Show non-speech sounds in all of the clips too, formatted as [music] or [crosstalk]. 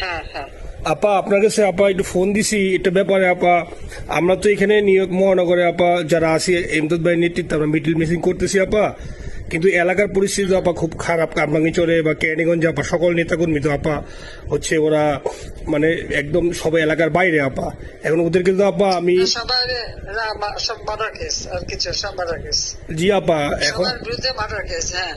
হ্যাঁ হ্যাঁ। আপা আপনার কাছে আপা একটু ফোন দিছি এটা ব্যাপারে আপা। আমরা তো এখানে ইয়র্ক মহানগরে আপা যারা আছি এমদাদ ভাই নেতৃত্বে আমরা মিডিল মিসিং করতেছি আপা। কিন্তু এলাকার পরিস্থিতি আপা খুব খারাপ কামরাঙ্গিচরে বা ক্যানিগঞ্জে আপা সকল নেতাকর্মী তো আপা হচ্ছে ওরা মানে একদম সবাই এলাকার বাইরে আপা। এখন ওদেরকে তো আপা আমি সব সব জি আপা এখন বিরুদ্ধে হ্যাঁ।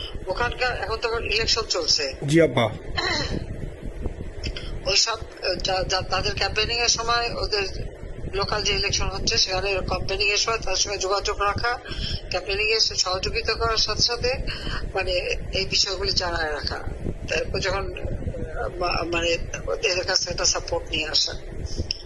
ওখানকার এখন তো ইলেকশন চলছে। জি আপা ওই সব তাদের ক্যাম্পেনিং এর সময় ওদের লোকাল যে ইলেকশন হচ্ছে সেখানে ক্যাম্পেনিং এর সময় তার সঙ্গে যোগাযোগ রাখা ক্যাম্পেনিং এর সহযোগিতা করার সাথে সাথে মানে এই বিষয়গুলি জানায় রাখা। তারপর যখন মানে ওদের কাছে একটা সাপোর্ট নিয়ে আসা।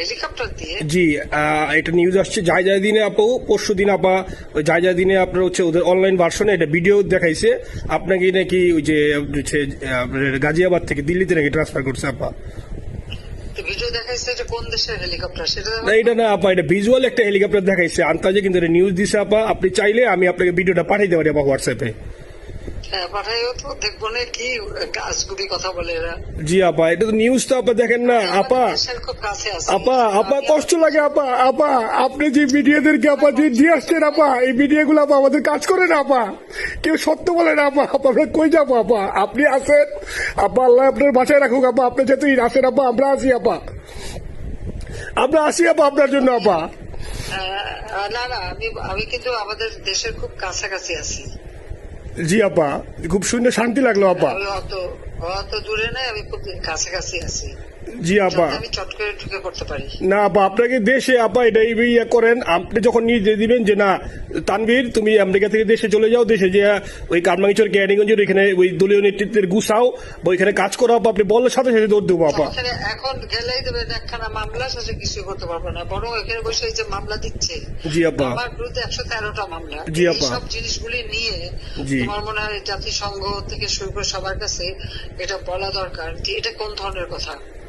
হেলিকপ্টার দিয়ে জি এটা নিউজ আসছে যাই যাই দিনে আপু পরশু দিন আপা যাই যাই দিনে আপনার হচ্ছে ওদের অনলাইন ভার্সনে এটা ভিডিও দেখাইছে। আপনাকে নাকি ওই যে গাজিয়াবাদ থেকে দিল্লিতে নাকি ট্রান্সফার করছে আপা। ভিডিও দেখাইছে যে কোন দেশের হেলিকপ্টার সেটা না এটা না আপা এটা ভিজুয়াল একটা হেলিকপ্টার দেখাইছে। আন্তাজে কিন্তু এটা নিউজ দিছে আপা। আপনি চাইলে আমি আপনাকে ভিডিওটা পাঠাইতে পারি আপা হোয়াটসঅ্যাপে জি আপা এটা তো নিউজ তো আপা দেখেন না আপা। আমাদের দেশের খুব কাছে আছে। আপা আপা কষ্ট লাগে আপা আপা আপনি যে আপা যে দিয়ে আসছেন আপা এই ভিডিও গুলো আপা আমাদের কাজ করে না আপা। কেউ সত্য বলে না আপা। আপা আমরা কই যাব আপা? আপনি আসেন আপা আল্লাহ আপনার বাসায় রাখুক আপা। আপনি যেহেতু আসেন আপা আমরা আসি আপা। আমরা আসি আপা আপনার জন্য আপা। না না আমি আমি কিন্তু আমাদের দেশের খুব কাছাকাছি আছি। জি, আপা। খুব শুনে শান্তি লাগল, আপা। আমি অত অত দূরে নাই, আমি খুব কাছাকাছি আছি। জি আপা। আমি চট করে ঢুকে পড়তে পারি। না আপা আপনাকে দেশে আপা এটা ইয়ে করেন। আপনি যখন নিয়ে দিবেন যে না তানভীর তুমি আমেরিকা থেকে দেশে চলে যাও দেশে যে ওই কারমাঙ্গিচর ক্যারিগঞ্জের ওইখানে ওই দলীয় নেতৃত্বের গুছাও বা ওইখানে কাজ করো আপা আপনি বললে সাথে সাথে দৌড় দেবো আপা। এখন গেলেই দেবেন একখানা মামলা শেষে কিছু করতে পারব না বরং এখানে বসে যে মামলা দিচ্ছে জি আপা। আমার বিরুদ্ধে একশো তেরোটা মামলা। জি আপা। সব জিনিসগুলি নিয়ে জি। তোমার মনে হয় জাতিসংঘ থেকে শুরু করে সবার কাছে এটা বলা দরকার যে এটা কোন ধরনের কথা?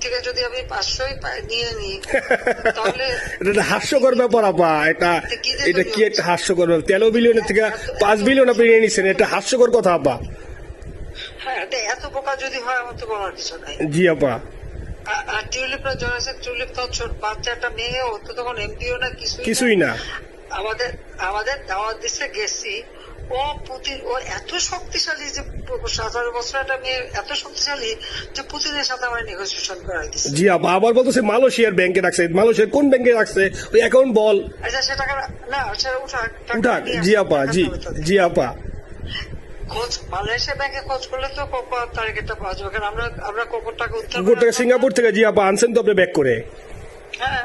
থেকে যদি আমি পাঁচশোই নিয়ে নিই তাহলে [laughs] এটা হাস্যকর ব্যাপার আপা। এটা এটা কি একটা হাস্যকর ব্যাপার? তেরো বিলিয়নের থেকে পাঁচ বিলিয়ন আপনি নিয়ে নিচ্ছেন এটা হাস্যকর কথা আপা। হ্যাঁ এত বোকা যদি হয় আমার তো বলার কিছু নাই। জি আপা। আর- টিউলিপরা জয়েছে টিউলিপ তো ছোট বাচ্চা একটা মেয়ে ও তো তখন এমপিও না কিছুই না। কিছুই না। আমাদের আমাদের দাওয়াত দিচ্ছে গেছি ও পুতিন ও এত শক্তিশালী যে সতেরো বছর একটা মেয়ে এত শক্তিশালী যে পুতিনের সাথে আমার নেগোসিয়েশন করাই দিচ্ছে জি আপা আবার বলতেছে মালয়েশিয়ার ব্যাংকে রাখছে মালয়েশিয়ার কোন ব্যাংকে রাখছে? ওই অ্যাকাউন্ট বল। আচ্ছা সে টাকা না সেটা উঠাক উঠাক জি আপা জি জি আপা। খোঁজ মালয়েশিয়া ব্যাংকে খোঁজ করলে তো কোকো তারিখটা পাওয়া যাবে। কারণ আমরা আমরা কোকোর টাকা উদ্ধার সিঙ্গাপুর থেকে জি আপা আনছেন তো আপনি ব্যাক করে? হ্যাঁ।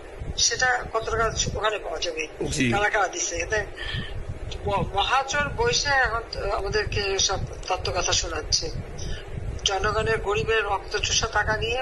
সেটা কত টাকা ওখানে পাওয়া যাবে? টাকা কারা কারা দিচ্ছে এতে মহাচর বৈশে এখন আমাদেরকে সব তত্ত্ব কথা শোনাচ্ছে। জনগণের গরিবের রক্ত চুষা টাকা নিয়ে